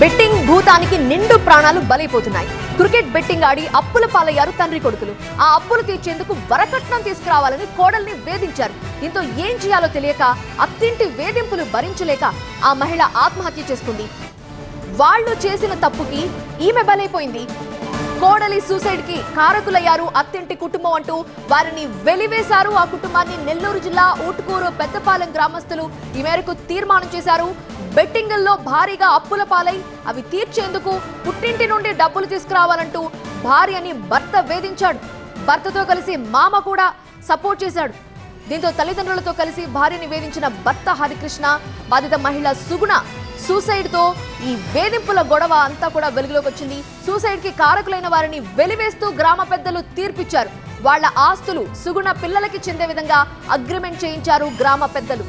Betting భూతానికి నిండు ప్రాణాలు బలైపోతున్నాయి. Cricket betting ఆడి అప్పుల పాలయ్యారు తండ్రి కొడుకులు. ఆ అప్పులు తీర్చేందుకు వరకట్నం తీసుకురావాలని కోడల్ని వేధించారు. దీంతో ఏం చేయాలో తెలియక అత్తింటి వేధింపులు భరించలేక ఆ మహిళ ఆత్మహత్య చేసుకుంది. వాళ్ళు చేసిన తప్పుకి ఈమె బలైపోయింది. కోడలి సూసైడ్కి కారకులయ్యారు అత్తింటి కుటుంబం అంటూ వారిని వెలివేశారు. ఆ కుటుంబాన్ని నెల్లూరు జిల్లా ఊటుకూరు పెద్దపాలెం గ్రామస్తులు ఈ మేరకు తీర్మానం చేశారు. బెట్టింగుల్లో భారీగా అప్పుల పాలై అవి తీర్చేందుకు పుట్టింటి నుండి డబ్బులు తీసుకురావాలంటూ భార్యని భర్త వేధించాడు. భర్తతో కలిసి మామ కూడా సపోర్ట్ చేశాడు. దీంతో తల్లిదండ్రులతో కలిసి భార్యని వేధించిన భర్త హరికృష్ణ బాధిత మహిళ సుగుణ సూసైడ్తో ఈ వేధింపుల గొడవ అంతా కూడా వెలుగులోకి వచ్చింది. సూసైడ్కి కారకులైన వారిని వెలివేస్తూ గ్రామ పెద్దలు తీర్పిచ్చారు. వాళ్ళ ఆస్తులు సుగుణ పిల్లలకి చెందే విధంగా అగ్రిమెంట్ చేయించారు గ్రామ పెద్దలు.